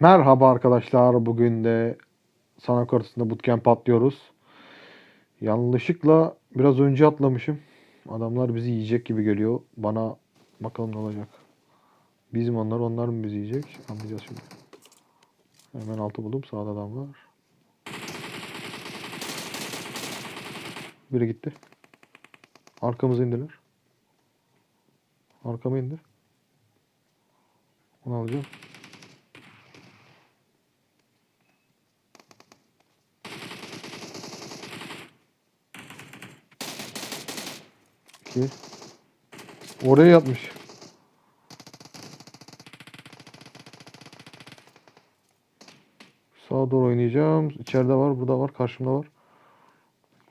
Merhaba arkadaşlar. Bugün de sanat karşısında bootcamp atlıyoruz. Yanlışlıkla biraz önce atlamışım. Adamlar bizi yiyecek gibi geliyor. Bana bakalım ne olacak. Biz mi onlar, onlar mı bizi yiyecek? Anlayacağız şimdi. Hemen altı buldum. Sağda adam var. Biri gitti. Arkamıza indiler. Arkama indi. Onu alacağım. İki. Oraya yatmış. Doğru oynayacağım. İçeride var, burada var, karşımda var.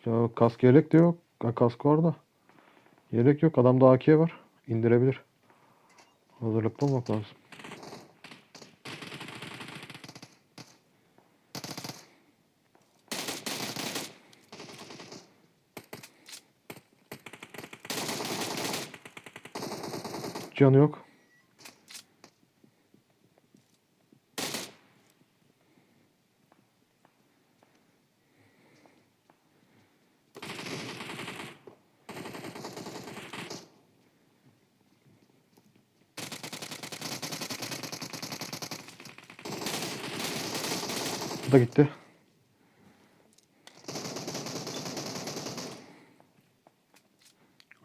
Ya, kask yelek de yok. Ha, kask var da. Yelek yok. Adamda AK var. İndirebilir. Hazırlıklı olmak lazım. Canı yok. Da gitti.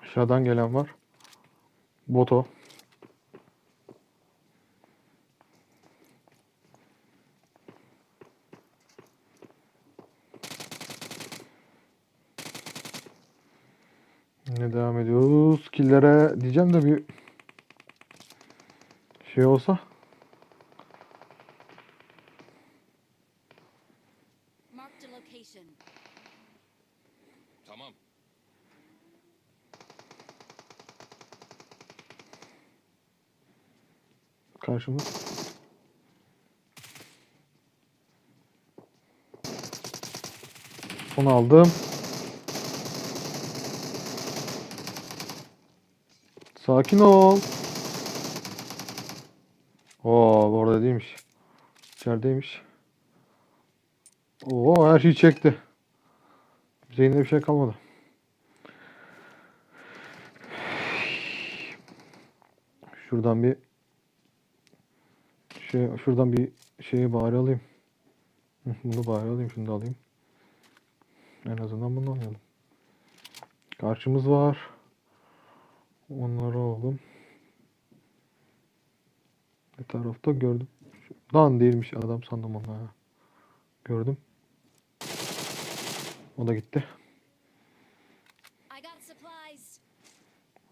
Aşağıdan gelen var. Boto. Ne devam ediyoruz? Killere diyeceğim de bir şey olsa. Karşımda. Onu aldım. Sakin ol. Oo orada değilmiş. İçerideymiş. Oo her şeyi çekti. Zeynep'e bir şey kalmadı. Şuradan bir şey şuradan bir şeyi bari alayım. Bunu bari alayım. Şunu da alayım. En azından bunu alayım. Karşımız var. Onları alalım. Bir tarafta gördüm. Lan değilmiş adam sandım onu. Gördüm. O da gitti.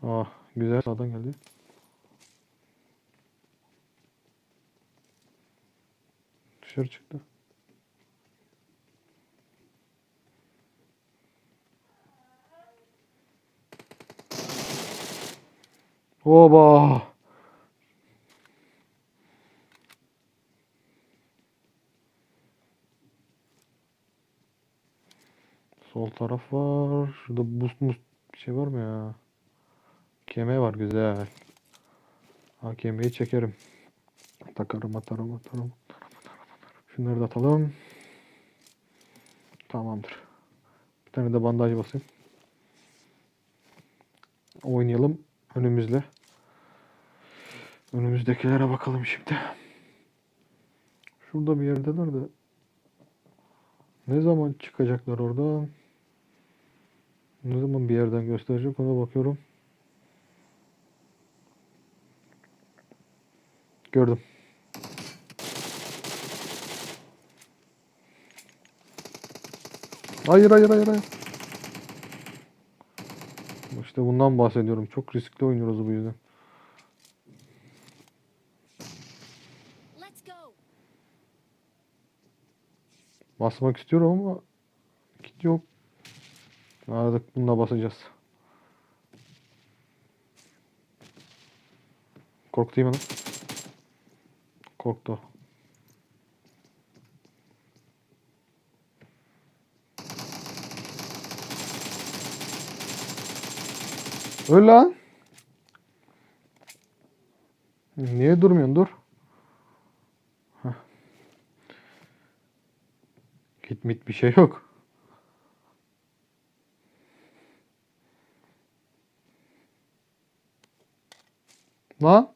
Ah güzel sağdan geldi. Dışarı çıktı. Oba! Sol taraf var. Şurada boost must bir şey var mı ya? Keme var güzel. Ha kemeyi çekerim. Takarım atarım atarım. Şunları da atalım. Tamamdır. Bir tane de bandaj basayım. Oynayalım önümüzle. Önümüzdekilere bakalım şimdi. Şurada bir yerdeler de. Ne zaman çıkacaklar oradan? Ne zaman bir yerden gösterecek ona bakıyorum. Gördüm. Hayır hayır hayır hayır. İşte bundan bahsediyorum. Çok riskli oynuyoruz bu yüzden. Basmak istiyorum ama kit yok. Artık bununla basacağız. Korktu mu? Korktu. Öl lan. Niye durmuyorsun? Dur. Heh. Git mit bir şey yok. Lan.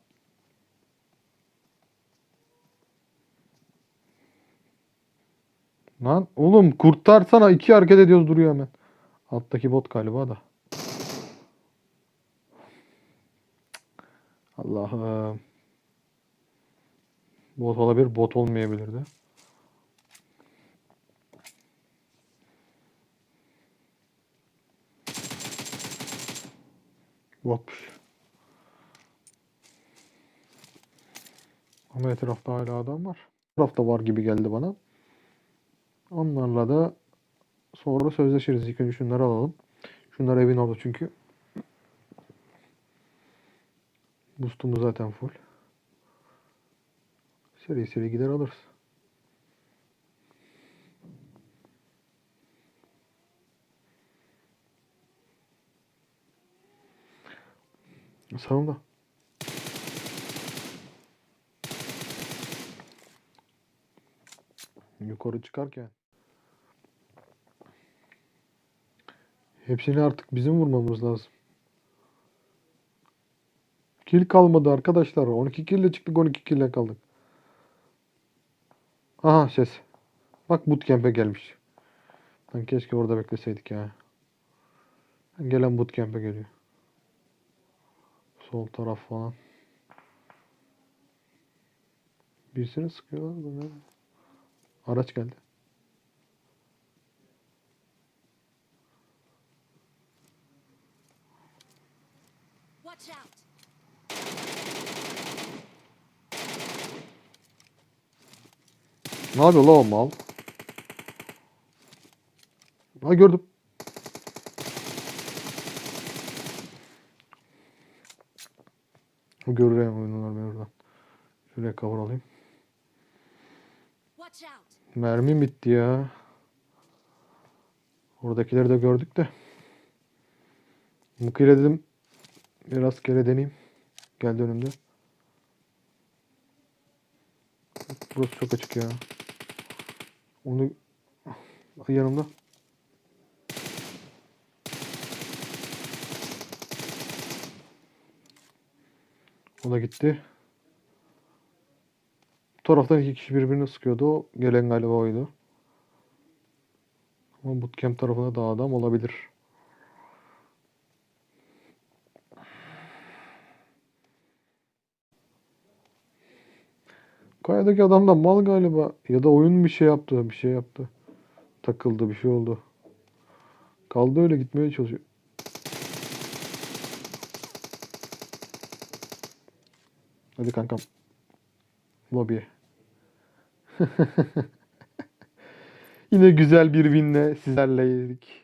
Lan oğlum kurtarsana iki hareket ediyoruz duruyor hemen. Alttaki bot galiba da. Allah'ım. Bot olabilir, bot olmayabilir de. Botmuş. Ama etrafta hala adam var. Etrafta var gibi geldi bana. Onlarla da sonra sözleşiriz. İlk önce şunları alalım. Şunlar evin orada çünkü. Boostumuz zaten full. Seri seri gider alırız. Sağımda. Yukarı çıkarken. Hepsini artık bizim vurmamız lazım. Kill kalmadı arkadaşlar. 12 kill ile çıktık 12 kill ile kaldık. Aha ses. Bak bootcamp'e gelmiş. Lan keşke orada bekleseydik ya. Gelen bootcamp'e geliyor. Sol taraf falan. Birisini sıkıyorlar da nerede? Araç geldi. Watch out. Ne yapıyor la o mal? Ha gördüm. Görür ya oyunlar beni oradan. Şuraya cover alayım. Mermim bitti ya. Oradakileri de gördük de. Mukile dedim. Biraz kere deneyeyim. Geldi önümde. Burası çok açık ya. Onu yanımda. O da gitti. Bu taraftan iki kişi birbirini sıkıyordu. O gelen galiba oydu. Ama bootcamp tarafında da adam olabilir. Kayadaki adam da mal galiba. Ya da oyun bir şey yaptı. Bir şey yaptı. Takıldı bir şey oldu. Kaldı öyle gitmeye çalışıyor. Hadi kankam. Lobiye. Yine güzel bir winle sizlerleydik.